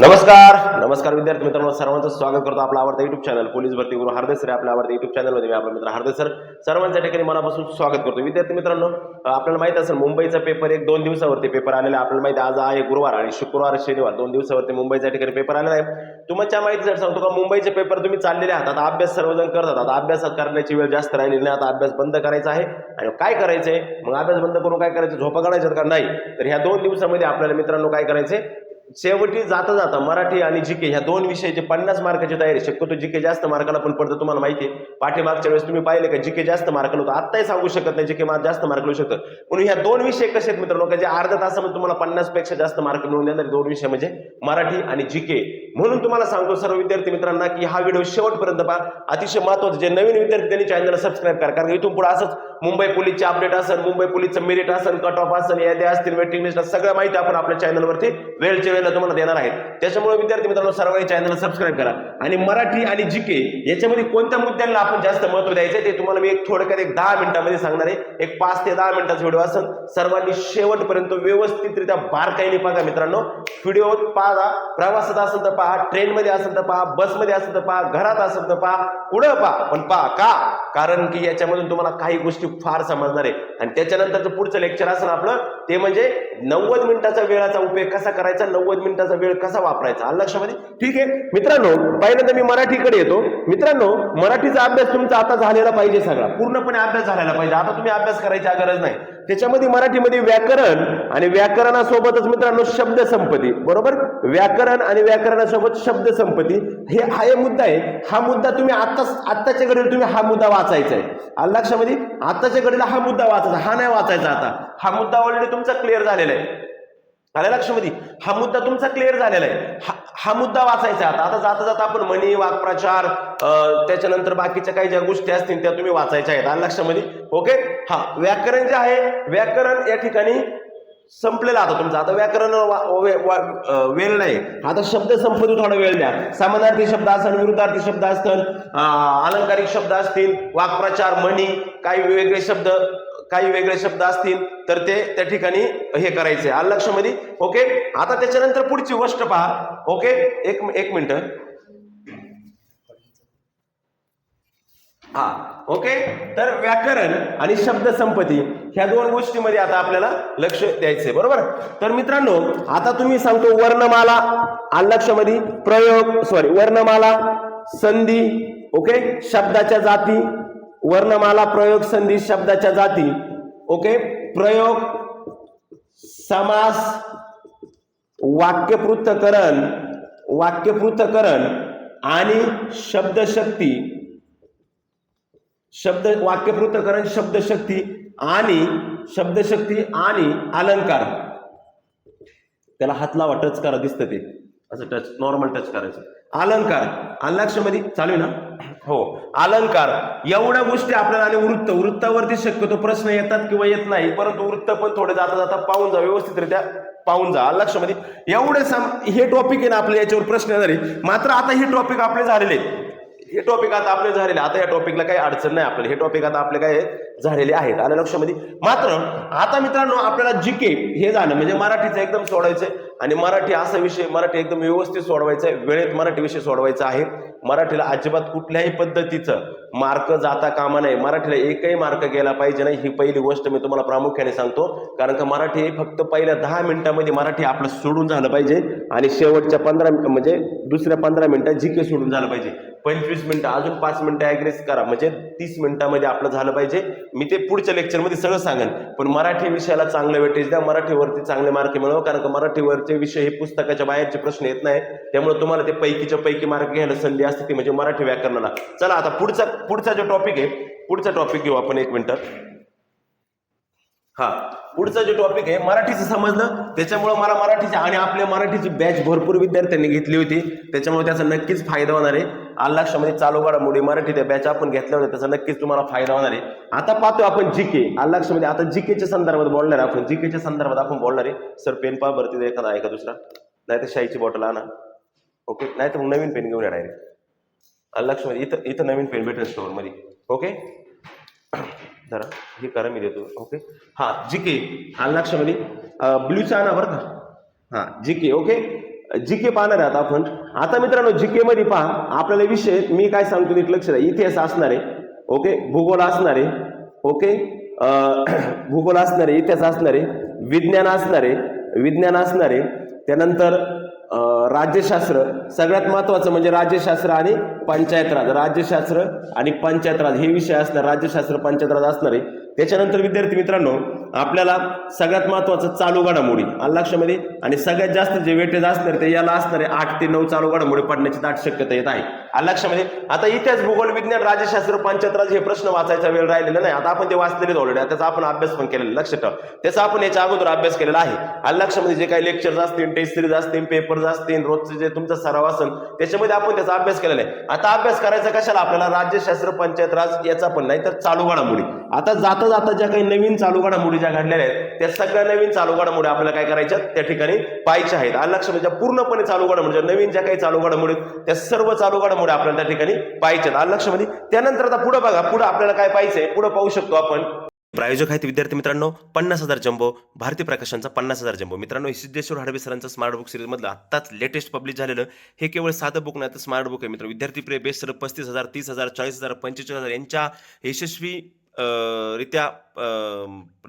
नमस्कार नमस्कार विद्यार्थी मित्रांनो सर्वांचं स्वागत करतो आपला आवडता युट्यूब चॅनल पोलीस भरती गुरु हरदे सर आपल्या आवडत्या युट्यूब चॅनलमध्ये मी आपला मित्र हरदे सर सर्वांच्या ठिकाणी मनापासून स्वागत करतो. विद्यार्थी मित्रांनो आपल्याला माहीत असेल मुंबईचा पेपर एक दोन दिवसावरती पेपर आलेला आपल्याला माहिती आहे, आज आहे गुरुवार आणि शुक्रवार शनिवार. दोन दिवसावरती मुंबईच्या ठिकाणी पेपर आलेला आहे. तुमच्या माहितीसाठी सांगतो का मुंबईचे पेपर तुम्ही चाललेले आहात. आता अभ्यास सर्वजण करतात. आता अभ्यास करण्याची वेळ जास्त राहिलेली नाही. आता अभ्यास बंद करायचा आहे. आणि काय करायचंय? मग अभ्यास बंद करून काय करायचं? झोपा काढायचं का? नाही. तर ह्या दोन दिवसामध्ये आपल्याला मित्रांनो काय करायचंय? शेवटी जाता जाता मराठी आणि जीके ह्या दोन विषयाचे पन्नास मार्काची तयारी शक्यतो जीके जास्त मार्काला पण पडतं तुम्हाला माहिती आहे. पाठीमागच्या वेळेस तुम्ही पाहिले का जीके जास्त मार्क नव्हतं. आत्ताही सांगू शकत नाही जीके मार्क जास्त मार्क मिळू शकतं. म्हणून ह्या दोन विषय कसे आहेत मित्रांनो जे अर्ध्या तासामध्ये तुम्हाला पन्नासपेक्षा जास्त मार्क मिळून देणारे दोन विषय म्हणजे मराठी आणि जीके म्हणून तुम्हाला सांगतो सर्व विद्यार्थी मित्रांना की हा व्हिडिओ शेवटपर्यंत पहा. अतिशय महत्वाचं जे नवीन विद्यार्थी त्यांनी चॅनलला सबस्क्राईब करा. कारण इथून पुढे असंच मुंबई पोलीसचे अपडेट असेल मुंबई पोलीसचं मेरिट असेल कट ऑफ असेल याद्या असतील वेटिंग लिस्ट सगळं माहिती आपण आपल्या चॅनलवरती वेळच्या वेळेला तुम्हाला देणार आहेत. त्याच्यामुळे विद्यार्थी मित्रांनो सर्वांनी चॅनल सबस्क्राईब करा. आणि मराठी आणि जीके याच्यामध्ये कोणत्या मुद्द्यांना आपण जास्त महत्त्व द्यायचं ते तुम्हाला मी एक थोडक्यात एक दहा मिनिटामध्ये सांगणार आहे. एक पाच ते दहा मिनिटाचा व्हिडिओ असेल. सर्वांनी शेवटपर्यंत व्यवस्थितरित्या बारकाईने बघा मित्रांनो. व्हिडिओ पाहा. प्रवासात असेल तर पहा. ट्रेनमध्ये असेल तर पहा. बसमध्ये असेल तर पहा. घरात असेल तर पहा. कुठं पहा. पण पहा का? कारण की याच्यामधून तुम्हाला काही गोष्टी फार समजणार आहे. आणि त्याच्यानंतरचं पुढचं लेक्चर असेल आपलं ते म्हणजे नव्वद मिनिटाचा वेळाचा उपयोग कसा करायचा नव्वद मिनिटाचा वेळ कसा वापरायचा. आलं लक्षामध्ये ठीक आहे. मित्रांनो पहिल्यांदा मी मराठीकडे येतो. मित्रांनो मराठीचा अभ्यास तुमचा आता झालेला पाहिजे सगळा. पूर्णपणे अभ्यास झालेला पाहिजे. आता तुम्ही अभ्यास करायची गरज नाही. त्याच्यामध्ये मराठीमध्ये व्याकरण आणि व्याकरणासोबतच मित्रांनो शब्द संपत्ती बरोबर? व्याकरण आणि व्याकरणासोबत शब्द संपत्ती हे हा एक मुद्दा आहे. हा मुद्दा तुम्ही आता आत्ताच्या घडीला तुम्ही हा मुद्दा वाचायचा आहे. लक्षामध्ये आत्ताच्या घडीला हा मुद्दा वाचायचा हा नाही वाचायचा आता. हा मुद्दा ऑलरेडी तुमचा क्लिअर झालेला आहे. आल्या लक्षामध्ये हा मुद्दा तुमचा क्लिअर झालेला आहे. हा हा मुद्दा वाचायचा आता. आता जाता जाता आपण म्हणी वाक्प्रचार त्याच्यानंतर बाकीच्या काही ज्या गोष्टी असतील त्या तुम्ही वाचायच्या आहेत. आणि लक्षामध्ये ओके? हा व्याकरण जे आहे व्याकरण या ठिकाणी संपलेलं आता तुमचं. आता व्याकरण वेळ नाही. आता शब्द संपत्ती थोडा वेळ द्या. सामानार्थी शब्द असेल विरुद्धार्थी शब्द असतील अलंकारिक शब्द असतील वाक्प्रचार म्हणी काही वेगवेगळे शब्द. काही वेगळे शब्द असतील तर ते त्या ठिकाणी हे करायचे. आलं लक्षामध्ये? ओके आता त्याच्यानंतर पुढची गोष्ट पहा. ओके एक एक मिनिट. हा. ओके तर व्याकरण आणि शब्द संपत्ती ह्या दोन गोष्टीमध्ये आता आपल्याला लक्ष द्यायचंय. बरोबर? तर मित्रांनो आता तुम्ही सांगतो वर्णमाला. आलं प्रयोग सॉरी वर्णमाला संधी ओके शब्दाच्या जाती वर्णमाला प्रयोग संधी शब्दाच्या जाती. ओके प्रयोग समास वाक्यपृथकरण वाक्यपृथकरण आणि शब्दशक्ती. शब्द वाक्यपृथकरण शब्दशक्ती आणि शब्दशक्ती आणि अलंकार. त्याला हातला वाटच करा दिसतं ते. असं टच नॉर्मल टच करायचं. अलंकार. अलक्षमध्ये चालू आहे ना? हो. अलंकार. एवढ्या गोष्टी आपल्याला आणि वृत्त वृत्तावरती शक्यतो प्रश्न येतात किंवा येत नाही परंतु वृत्त पण थोडे जाता जाता पाहून जा व्यवस्थितरित्या पाहून जा. लक्षामध्ये एवढे सम हे टॉपिक आहे ना आपले याच्यावर प्रश्न येणार मात्र आता हे टॉपिक आपले झालेले हे टॉपिक आता आपले झालेले आता या टॉपिकला काही अडचण नाही आपल्याला. हे टॉपिक आता आपले काय झालेले आहेत. आलं लक्षामध्ये मात्र आता मित्रांनो आपल्याला जी के हे झालं. म्हणजे मराठीचं एकदम सोडायचं आणि मराठी असा विषय मराठी एकदम व्यवस्थित सोडवायचा आहे वेळेत मराठी विषय सोडवायचा आहे. मराठीला अजिबात कुठल्याही पद्धतीचं मार्क जाता कामा नाही मराठीला एकही मार्क गेला पाहिजे नाही ही पहिली गोष्ट मी तुम्हाला प्रामुख्याने सांगतो. कारण का मराठी फक्त पहिल्या दहा मिनिटामध्ये मराठी आपलं सोडून झालं पाहिजे आणि शेवटच्या पंधरा म्हणजे दुसऱ्या पंधरा मिनिटात जीके सोडून झालं पाहिजे. पंचवीस मिनिटं अजून पाच मिनिटं ॲग्रेस करा. म्हणजे तीस मिनिटामध्ये आपलं झालं पाहिजे. मी ते पुढच्या लेक्चरमध्ये सगळं सांगेन. पण मराठी विषयाला चांगलं वेटेज द्या. मराठीवरती चांगले मार्क मिळवा. कारण का मराठीवरचे विषय हे पुस्तकाच्या बाहेरचे प्रश्न येत नाही त्यामुळे तुम्हाला ते पैकीच्या पैकी मार्क घ्यायला संधी असते ती म्हणजे मराठी व्याकरणाला. चला आता पुढचा पुढचा जो टॉपिक आहे पुढचा टॉपिक घेऊ आपण एक मिनिट. हा पुढचा जो टॉपिक आहे मराठीचं समजलं. त्याच्यामुळे मला मराठीचे आणि आपल्या मराठीची बॅच भरपूर विद्यार्थ्यांनी घेतली होती. त्याच्यामुळे त्याचा नक्कीच फायदा होणार आहे. आल्लाक्षामध्ये चालू घडामोडी मराठी त्या बॅच आपण घेतल्या होत्या त्याचा नक्कीच तुम्हाला फायदा होणार आहे. आता पाहतो आपण जीके आल्लाक्षामध्ये आता जीकेच्या संदर्भात बोलणार आहे आपण. जीकेच्या संदर्भात आपण बोलणार आहे. सर पेन पा भरती एखादा आहे का दुसरा. नाही तर शाईची बॉटल आणा. ओके नाही तर मग नवीन पेन घेऊन या डायरेक्ट लक्षमध्ये म्हणजे इथं इथं नवीन पेन भेटेल स्टोअरमध्ये. ओके? जरा हे करा मी देतो. ओके? हां जी के लक्षामध्ये म्हणजे, ब्ल्यूचा आणा बरं का? हां जी के ओके? जी के पाहणार आहे आता आपण. आता मित्रांनो जी के मध्ये पहा आपल्याला विषय मी काय सांगतो नीट लक्ष द्या. इतिहास असणार आहे ओके? भूगोल असणार आहे ओके? भूगोल असणार आहे इतिहास असणार आहे विज्ञान असणार आहे विज्ञान असणार आहे. त्यानंतर राज्यशास्त्र सगळ्यात महत्त्वाचं म्हणजे राज्यशास्त्र आणि पंचायत राज. राज्यशास्त्र आणि पंचायत राज हे विषय असणार राज्यशास्त्र पंचायत राज असणार आहे. त्याच्यानंतर विद्यार्थी मित्रांनो आपल्याला सगळ्यात महत्वाचं चालू घडामोडी. आलं लक्षामध्ये आणि सगळ्यात जास्त जे वेटेज असणार ते याला असणारे आठ ते नऊ चालू घडामोडी पडण्याची दाट शक्यता येत आहे. आलं लक्षामध्ये आता इतिहास भूगोल विज्ञान राज्यशास्त्र पंचायत राज हे प्रश्न वाचायचा वेळ राहिलेला नाही. आता आपण ते वाचलेले ऑलरेडी त्याचा आपण अभ्यास पण केलेला लक्षात ठेव. त्याचा आपण याच्या अगोदर अभ्यास केलेला आहे. आलं लक्षामध्ये जे काही लेक्चर्स असतील टेस्ट सिरीज असतील पेपर्स असतील रोजचे जे तुमचा सराव असेल त्याच्यामध्ये आपण त्याचा अभ्यास केलेला आहे. आता अभ्यास करायचा कशाला? आपल्याला राज्यशास्त्र पंचायत राज याचा पण नाही तर चालू घडामोडी. आता जाता आता ज्या काही नवीन चालू घडामोडी ज्या घडलेल्या आहेत त्या सगळ्या नवीन चालू घडामोडी आपल्याला काय करायच्या? त्या ठिकाणी पाहायच्या आहेत. आणि लक्ष म्हणजे पूर्णपणे चालू घडामोडी नवीन ज्या काही चालू घडामोडी त्या सर्व चालू घडामोडी आपल्याला त्या ठिकाणी पाहिजेत लक्ष म्हणजे त्यानंतर आता पुढे बघा पुढे आपल्याला काय पाहिजे पुढे पाहू शकतो आपण. प्रायोजक आहेत विद्यार्थी मित्रांनो पन्नास हजार जम्बो भारतीय प्रकाशनचा पन्नास हजार जम्बो. मित्रांनो हे सिद्धेश्वर हडबे सरांचं स्मार्ट बुक सिरीजमधलं आत्ताच लेटेस्ट पब्लिश झालेलं हे केवळ साधं बुक नाही तर स्मार्ट बुक आहे मित्र विद्यार्थी प्रिय बेस्ट सर पस्तीस हजार तीस हजार चाळीस हजार पंचेचाळीस हजार यांच्या यशस्वी रित्या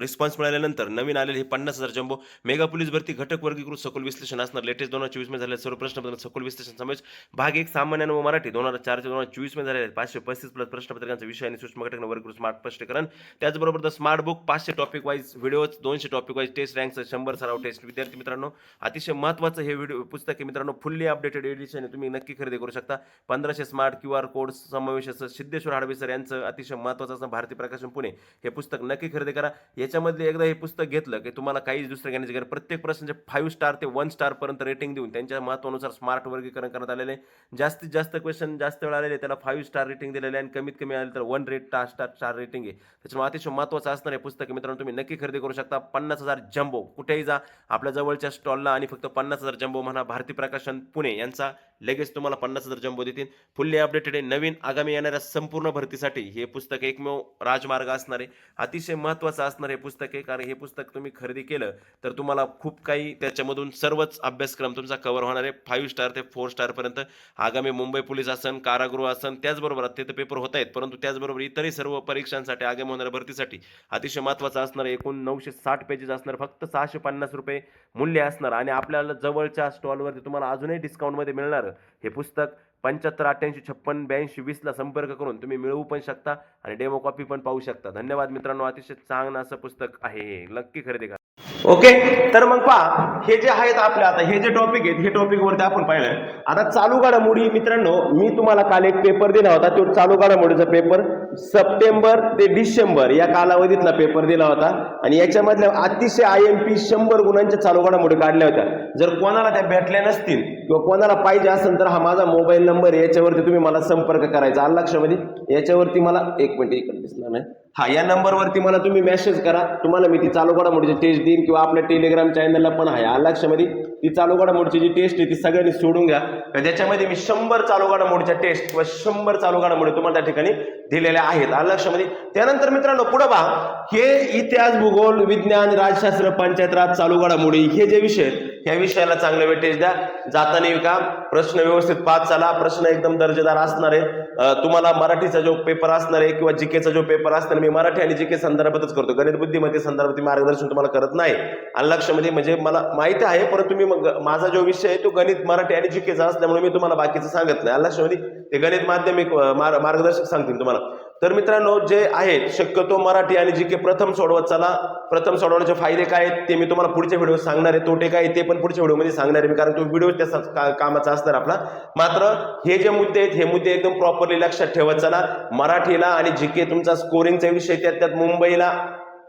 रिस्पॉन्स मिळाल्यानंतर नवीन आलेले हे पन्नास हजार जम्बो मेगा पोलीस भरती घटक वर्गीकृत सखोल विश्लेषण असणार. लेटेस्ट दोन हजार चोवीसमध्ये झालेले सर्व प्रश्नपत्र सखोल विश्लेषण समावेश. भाग एक सामान्य व मराठी. दोन हजार चारशे दोन हजार चोवीसमध्ये झालेले पाचशे पस्तीस प्लस प्रश्नपत्रिकांचा विषय आणि सूक्ष्म घटक वर्गीकृत स्मार्ट स्पष्टीकरण. त्याचबरोबर द स्मार्ट बुक पाचशे टॉपिक वाईज व्हिडिओज दोनशे टॉपिक वाईज टेस्ट रँकचं शंभर सराव टेस्ट विद्यार्थी मित्रांनो अतिशय महत्त्वाचं हे व्हिडिओ पुस्तक आहे मित्रांनो फुल्ली अपडेटेड एडिशन तुम्ही नक्की खरेदी करू शकता. पंधराशे स्मार्ट क्यू आर कोड समावेश असं सिद्धेश्वर हाडवे सर यांचं अतिशय महत्त्वाचं असं भारतीय प्रकाशन पुणे. हे पुस्तक नक्की नक्की खरेदी करा. याच्यामधले एकदा हे पुस्तक घेतलं की तुम्हाला काहीच दुसरं घेण्याची गरज प्रत्येक प्रश्नाचे फाईव्ह स्टार ते वन स्टारपर्यंत रेटिंग देऊन त्यांच्या महत्वानुसार स्मार्ट वर्गीकरण करण्यात आलेले जास्तीत जास्त क्वेश्चन जास्त वेळ आलेले त्याला फाईव्ह स्टार रेटिंग दिलेले आहे आणि कमीत कमी आले तर one rate star star star rating आहे. त्याच्यामुळे अतिशय महत्त्वाचं असणार आहे पुस्तक मित्रांनो तुम्ही नक्की खरेदी करू शकता. पन्नास हजार जम्बो. कुठेही जा. आपल्या जवळच्या स्टॉलला आणि फक्त पन्नास हजार जम्बो म्हणा. भारती प्रकाशन पुणे यांचा लगेच तुम्हाला पन्नास हजार जम्बो देतील. फुल्ली अपडेटेड आहे. नवीन आगामी येणाऱ्या संपूर्ण भरतीसाठी हे पुस्तक एकमेव राजमार्ग असणार आहे. अतिशय महत्त्वाचं असणार हे पुस्तक आहे. कारण हे पुस्तक तुम्ही खरेदी केलं तर तुम्हाला खूप काही त्याच्यामधून सर्वच अभ्यासक्रम तुमचा कव्हर होणार आहे. फाईव्ह स्टार ते फोर स्टारपर्यंत आगामी मुंबई पोलीस असन कारागृह असन त्याचबरोबर तिथे पेपर होत आहेत. परंतु त्याचबरोबर इतरही सर्व परीक्षांसाठी आगामी होणाऱ्या भरतीसाठी अतिशय महत्त्वाचं असणार एकूण नऊशे साठ पेजेस असणार. फक्त सहाशे पन्नास रुपये मूल्य असणार. आणि आपल्याला जवळच्या स्टॉलवरती तुम्हाला अजूनही डिस्काउंटमध्ये मिळणार. हे पुस्तक पंच्याहत्तर अठ्ठ्याऐंशी छप्पन ब्याऐंशी वीसला संपर्क करून तुम्ही मिळवू पण शकता आणि डेमो कॉपी पण पाहू शकता. धन्यवाद मित्रांनो अतिशय चांगलं असं पुस्तक आहे हे. नक्की खरेदी करा. ओके तर मग पहा हे जे आहेत आपल्या आता हे जे टॉपिक आहेत हे टॉपिक वरती आपण पाहिलं आता चालू घडामोडी मित्रांनो मी तुम्हाला काल एक पेपर दिला होता तो चालू घडामोडीचा पेपर सप्टेंबर ते डिसेंबर या कालावधीतला पेपर दिला होता. आणि याच्यामधल्या अतिशय आय एम पी शंभर गुणांच्या चालू घडामोडी काढल्या होत्या. जर कोणाला त्या भेटल्या नसतील किंवा कोणाला पाहिजे असेल तर हा माझा मोबाईल नंबर याच्यावरती तुम्ही मला संपर्क करायचा. आला लक्षामध्ये? याच्यावरती मला एक मिनिट इकडे दिसणार नाही. हा या नंबरवरती मला तुम्ही मेसेज करा. तुम्हाला मी ती चालू घडामोडीची टेस्ट देईन किंवा आपल्या टेलिग्राम चॅनलला पण आहे. आला लक्षामध्ये? ती चालू घडामोडीची जी टेस्ट आहे ती सगळ्यांनी सोडून घ्या. ज्याच्यामध्ये त्याच्यामध्ये मी शंभर चालू घडामोडीच्या टेस्ट किंवा शंभर चालू घडामोडी तुम्हाला त्या ठिकाणी दिलेल्या आहेत. आलं लक्षामध्ये त्यानंतर मित्रांनो पुढे पहा. हे इतिहास भूगोल विज्ञान राजशास्त्र पंचायत राज चालू घडामोडी हे जे विषय आहेत ह्या विषयाला चांगलं वेटेज द्या. जाताना का? प्रश्न व्यवस्थित पाच चाला प्रश्न एकदम दर्जेदार असणार आहे तुम्हाला मराठीचा जो पेपर असणार आहे किंवा जीकेचा जो पेपर असणार मी मराठी आणि जीके संदर्भातच करतो. गणित बुद्धिमत्ते संदर्भात मार्गदर्शन तुम्हाला करत नाही. आणि लक्षामध्ये म्हणजे मला माहिती आहे परंतु मी मग माझा जो विषय आहे तो गणित मराठी आणि जीकेचा असल्यामुळे मी तुम्हाला बाकीचं सांगत नाही. लक्षामध्ये ते गणित माध्यमिक मार्गदर्शक सांगतील तुम्हाला. तर मित्रांनो जे आहेत शक्यतो मराठी आणि जी के प्रथम सोडवत चला. प्रथम सोडवण्याचे फायदे काय आहेत ते मी तुम्हाला पुढच्या व्हिडिओ सांगणार आहे. तोटे काय ते पण पुढच्या व्हिडिओमध्ये सांगणार आहे मी कारण तो व्हिडिओ त्या का- कामाचा असणार आपला. मात्र हे जे मुद्दे आहेत हे मुद्दे एकदम प्रॉपरली लक्षात ठेवत चला. मराठीला आणि जी के तुमचा स्कोरिंगचा विषय त्यात त्यात मुंबईला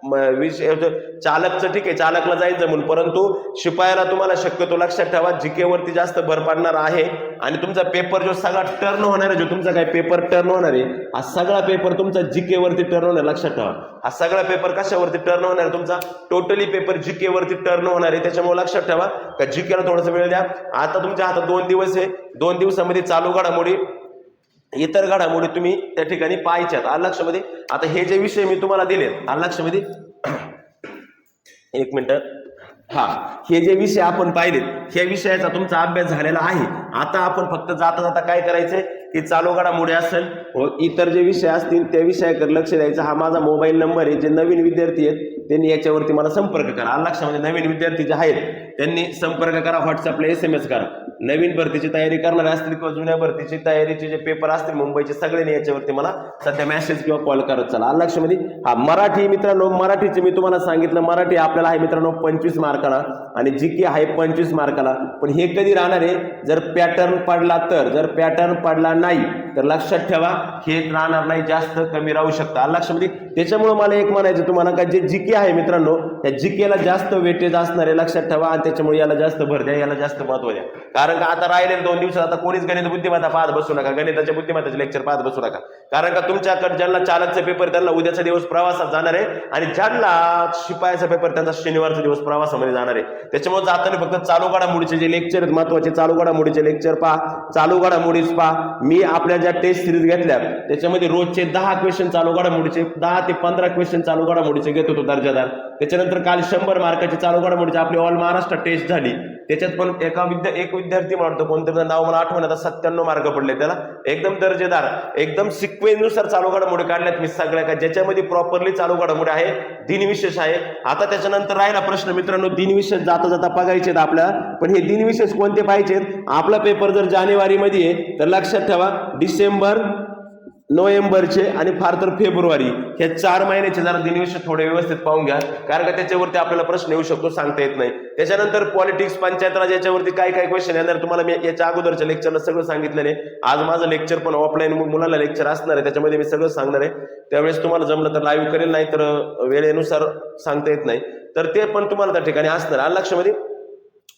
म- चालकचं ठीक आहे चालकला जायचं म्हणून परंतु शिपायाला तुम्हाला शक्यतो लक्षात ठेवा जिकेवरती जास्त भर पाडणार आहे आणि तुमचा पेपर जो सगळा टर्न होणार आहे जो तुमचा काय पेपर टर्न होणार आहे हा सगळा पेपर तुमचा जिकेवरती टर्न होणार लक्षात ठेवा. हा सगळा पेपर कशावरती टर्न होणार आहे तुमचा? टोटली पेपर जिकेवरती टर्न होणार आहे त्याच्यामुळे लक्षात ठेवा. का जिकेला थोडासा वेळ द्या. आता तुमच्या हातात दोन दिवस आहे. दोन दिवसामध्ये चालू घडामोडी. इतर घडामोडी तुम्ही त्या ठिकाणी पाहायच्यात आलं लक्षामध्ये? आता हे जे विषय मी तुम्हाला दिलेत आलं लक्षामध्ये? एक मिनिट. हा हे जे विषय आपण पाहिलेत ह्या विषयाचा तुमचा अभ्यास झालेला आहे. आता आपण फक्त जाता जाता काय करायचंय? की चालू घडामोडी असेल. व इतर जे विषय असतील त्या विषयाकडे लक्ष द्यायचं. हा माझा मोबाईल नंबर आहे. जे नवीन विद्यार्थी आहेत त्यांनी याच्यावरती मला संपर्क करा. आलं लक्षामध्ये म्हणजे नवीन विद्यार्थी जे आहेत त्यांनी संपर्क करा व्हॉट्सअपला एस एम एस करा. नवीन भरतीची तयारी करणारे असतील किंवा जुन्या भरतीची तयारीचे जे पेपर असतील मुंबईचे सगळ्यांनी याच्यावरती मला सध्या मेसेज किंवा कॉल करत चला. आलं लक्षामध्ये म्हणजे हा मराठी मित्रांनो. मराठीचे मी तुम्हाला सांगितलं मराठी आपल्याला आहे मित्रांनो पंचवीस मार्काला. आणि जी के आहे पंचवीस मार्काला. पण हे कधी राहणार आहे? जर पॅटर्न पडला तर. जर पॅटर्न पडला नाही तर लक्षात ठेवा हे राहणार नाही जास्त कमी राहू शकतं. आलं लक्षामध्ये त्याच्यामुळे मला एक म्हणायचं तुम्हाला का जे जी के आहे मित्रांनो त्या जी केला जास्त वेटेज असणार आहे लक्षात ठेवा आणि त्याच्यामुळे याला जास्त भर द्या याला जास्त महत्त्व द्या. कारण का आता राहिले दोन दिवसात आता कोणीच गणित बुद्धिमत्ता पाहत बसू नका गणिताच्या बुद्धिमत्ताचे लेक्चर पाहत बसू नका. कारण का तुमच्याकडे ज्यांना चालकचा पेपर त्यांना उद्याचा दिवस प्रवासात जाणार आहे आणि ज्यांना शिपायाचा पेपर त्यांचा शनिवारचा दिवस प्रवासामध्ये जाणार आहे. त्याच्यामुळे जाताना फक्त चालू घडामोडीचे जे लेक्चर आहेत महत्त्वाचे चालू घडामोडीचे लेक्चर पहा चालू घडामोडीच पहा. मी आपल्या ज्या टेस्ट सिरीज घेतल्या त्याच्यामध्ये रोजचे दहा क्वेश्चन चालू घडामोडीचे दहा ते पंधरा क्वेश्चन चालू घडामोडीचे घेत होतो दर्जादार. त्याच्यानंतर काल शंभर मार्काची चालू घडामोडीची आपली ऑल महाराष्ट्र टेस्ट झाली. त्याच्यात पण एका विद्या एक विद्यार्थी म्हणतो कोणतं नाव मला आठवण आता सत्त्याण्णव मार्क पडले त्याला. एकदम दर्जेदार एकदम सिक्वेन्सनुसार चालू घडामोडी काढल्यात मी सगळ्या का ज्याच्यामध्ये प्रॉपरली चालू घडामोडी आहे दिनविशेष आहे. आता त्याच्यानंतर राहिला प्रश्न मित्रांनो दिनविशेष जाता जाता बघायचे आहेत आपल्याला. पण हे दिनविशेष कोणते पाहिजेत? आपला पेपर जर जानेवारीमध्ये आहे तर लक्षात ठेवा डिसेंबर नोव्हेंबरचे आणि फार तर फेब्रुवारी. हे चार महिन्याचे जरा दिनविशेष थोडे व्यवस्थित पाहून घ्या. कारण का त्याच्यावरती आपल्याला प्रश्न येऊ शकतो सांगता येत नाही. त्याच्यानंतर पॉलिटिक्स पंचायत राज याच्यावरती काय काय क्वेश्चन येणार तुम्हाला मी याच्या अगोदरच्या लेक्चरला सगळं सांगितलेलं आहे. आज माझं लेक्चर पण ऑफलाईन मुलाला लेक्चर असणार आहे त्याच्यामध्ये मी सगळं सांगणार आहे. त्यावेळेस तुम्हाला जमलं तर लाईव्ह करेल नाही तर वेळेनुसार सांगता येत नाही. तर ते पण तुम्हाला त्या ठिकाणी असणार. आलं लक्षामध्ये?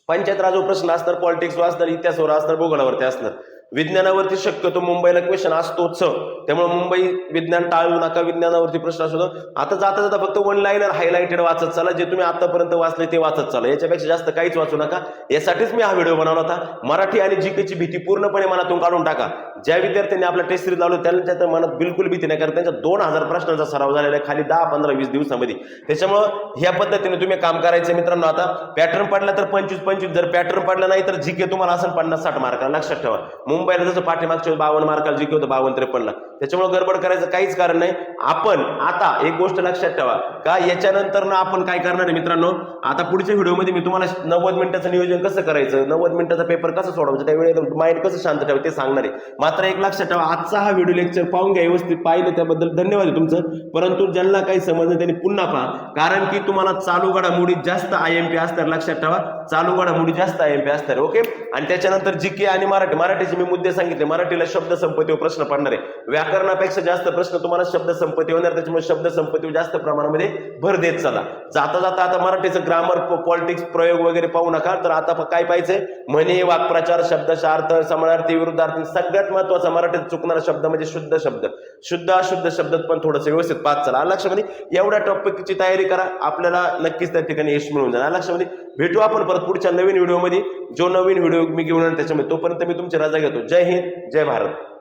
पंचायत राजवर प्रश्न असणार पॉलिटिक्सवर असणार इतिहासावर असणार भूगोलावरती असणार. विज्ञानावरती शक्यतो मुंबईला क्वेश्चन असतोच. त्यामुळे मुंबई विज्ञान टाळू नका विज्ञानावरती प्रश्न असतो आता जाता जाता फक्त वन लाईनर हायलाइटेड वाचत चला जे तुम्ही आतापर्यंत वाचले ते वाचत चला. याच्यापेक्षा जास्त काहीच वाचू नका. यासाठीच मी हा व्हिडिओ बनवला होता. मराठी आणि जीकेची भीती पूर्णपणे मनातून काढून टाका. ज्या विद्यार्थ्यांनी आपला टेस्ट सिरीज लावलं त्यांच्या तर मनात बिलकुल भीती नाही. कारण त्यांच्या दोन हजार प्रश्नांचा सराव झालेला आहे खाली दहा पंधरा वीस दिवसामध्ये. त्याच्यामुळं ह्या पद्धतीने तुम्ही काम करायचं मित्रांनो आता. पॅटर्न पडला तर पंचवीस पंचवीस. जर पॅटर्न पडला नाही तर जीके तुम्हाला असं पन्नास साठ मार्काला लक्षात ठेवा. मुंबईला जसं पाठीमागच्या बावन्न मार्काला जीके होतं बावन्न त्रेपन्नला त्याच्यामुळे गडबड करायचं काहीच कारण नाही. आपण आता एक गोष्ट लक्षात ठेवा. का याच्यानंतर ना आपण काय करणार आहे मित्रांनो? आता पुढच्या व्हिडिओमध्ये मी तुम्हाला नव्वद मिनिटाचं नियोजन कसं करायचं? नव्वद मिनिटाचा पेपर कसं सोडवायचं त्यावेळी माइंड कसं शांत ठेवा ते सांगणार आहे. मात्र एक लक्षात ठेवा आजचा हा व्हिडिओ लेक्चर पाहून घ्या व्यवस्थित पाहिलं त्याबद्दल धन्यवाद तुमचं. परंतु ज्यांना काही समजलं त्यांनी पुन्हा पहा. कारण की तुम्हाला चालू घडामोडी जास्त आय एम पी असतात लक्षात ठेवा. चालू घडामोडी जास्त आय एम पी असतात ओके? आणि त्याच्यानंतर जी के आणि मराठी मराठीचे मी मुद्दे सांगितले. मराठीला शब्द संपत्तीवर प्रश्न पडणार आहे. व्याकरणापेक्षा जास्त प्रश्न तुम्हाला शब्द संपत्ती होणार त्याच्यामुळे शब्द संपत्तीवर जास्त प्रमाणामध्ये भर देत चला. जाता जाता आता मराठीचं ग्रामर पॉलिटिक्स प्रयोग वगैरे पाहू नका. तर आता काय पाहिजे म्हणे वाक्प्रचार शब्दशार्थ समानार्थी विरुद्धार्थी सगळ्यात महत्त्वाचा मराठीत चुकणारा शब्द म्हणजे शुद्ध शब्द. शुद्ध अशुद्ध शब्दात पण थोडंसं व्यवस्थित पाच चला. लक्षामध्ये एवढ्या टॉपिकची तयारी करा. आपल्याला नक्कीच त्या ठिकाणी यश मिळून जाईल. लक्षामध्ये भेटू आपण परत पुढच्या नवीन व्हिडिओमध्ये. जो नवीन व्हिडिओ मी घेऊन त्याच्यामध्ये तोपर्यंत मी तुमची रजा घेतो. जय हिंद जय भारत.